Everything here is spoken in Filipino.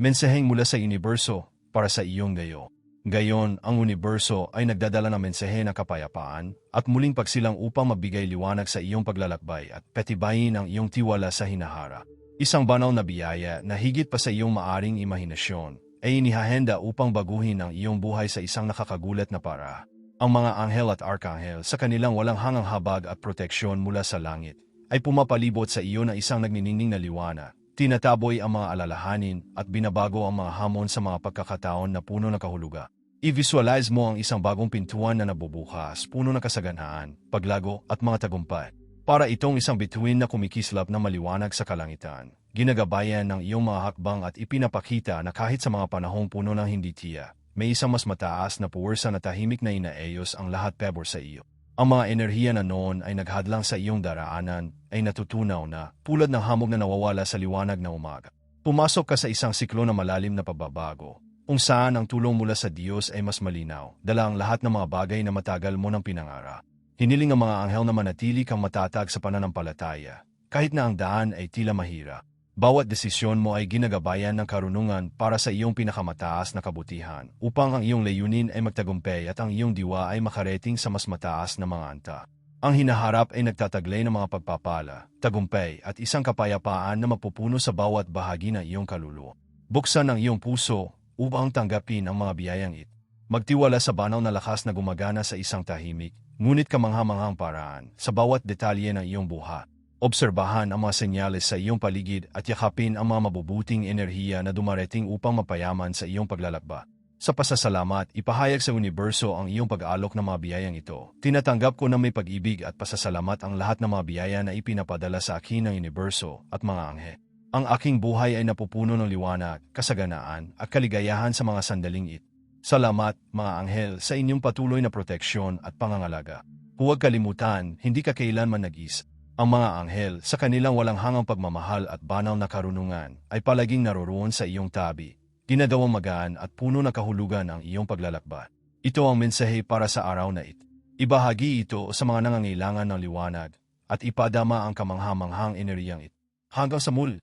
Mensaheng mula sa universo para sa iyong gayo. Gayon, ang universo ay nagdadala ng mensahe ng kapayapaan at muling pagsilang upang mabigay liwanag sa iyong paglalakbay at petibayin ang iyong tiwala sa hinahara. Isang banal na biyaya na higit pa sa iyong maaring imahinasyon ay inihahenda upang baguhin ang iyong buhay sa isang nakakagulat na para. Ang mga anghel at arkanghel sa kanilang walang hangang habag at proteksyon mula sa langit ay pumapalibot sa iyo na isang nagniningning na liwanag Tinataboy ang mga alalahanin at binabago ang mga hamon sa mga pagkakataon na puno ng kahuluga. I-visualize mo ang isang bagong pintuan na nabubukas, puno ng kasaganaan, paglago at mga tagumpay. Para itong isang bituin na kumikislap na maliwanag sa kalangitan. Ginagabayan ng iyong mga hakbang at ipinapakita na kahit sa mga panahong puno ng hindi tiya, may isang mas mataas na puwersa na tahimik na inaeyos ang lahat pebor sa iyo. Ang mga enerhiya na noon ay naghadlang sa iyong daraanan ay natutunaw na tulad ng hamog na nawawala sa liwanag na umaga. Pumasok ka sa isang siklo na malalim na pagbabago, kung saan ang tulong mula sa Diyos ay mas malinaw, dala ang lahat ng mga bagay na matagal mo ng pinangara. Hiniling ang mga anghel na manatili kang matatag sa pananampalataya, kahit na ang daan ay tila mahira. Bawat desisyon mo ay ginagabayan ng karunungan para sa iyong pinakamataas na kabutihan upang ang iyong layunin ay magtagumpay at ang iyong diwa ay makarating sa mas mataas na mga anta. Ang hinaharap ay nagtataglay ng mga pagpapala, tagumpay at isang kapayapaan na mapupuno sa bawat bahagi ng iyong kaluluwa. Buksan ang iyong puso upang tanggapin ang mga biyayang ito. Magtiwala sa banal na lakas na gumagana sa isang tahimik, ngunit kamangha-manghang paraan sa bawat detalye ng iyong buhay. Obserbahan ang mga senyales sa iyong paligid at yakapin ang mga mabubuting enerhiya na dumarating upang mapayaman sa iyong paglalakba. Sa pasasalamat, ipahayag sa universo ang iyong pag-aalok ng mga biyayang ito. Tinatanggap ko na may pag-ibig at pasasalamat ang lahat ng mga biyaya na ipinapadala sa akin ng universo at mga anghe. Ang aking buhay ay napupuno ng liwanag, kasaganaan at kaligayahan sa mga sandaling it. Salamat, mga anghel, sa inyong patuloy na proteksyon at pangangalaga. Huwag kalimutan, hindi ka kailanman nag-isa. Ang mga anghel, sa kanilang walang hangang pagmamahal at banal na karunungan, ay palaging naroroon sa iyong tabi, ginagawang magaan at puno ng kahulugan ang iyong paglalakbay. Ito ang mensahe para sa araw na ito. Ibahagi ito sa mga nangangailangan ng liwanag at ipadama ang kamangha-manghang enerhiyang ito. Hanggang sa muli.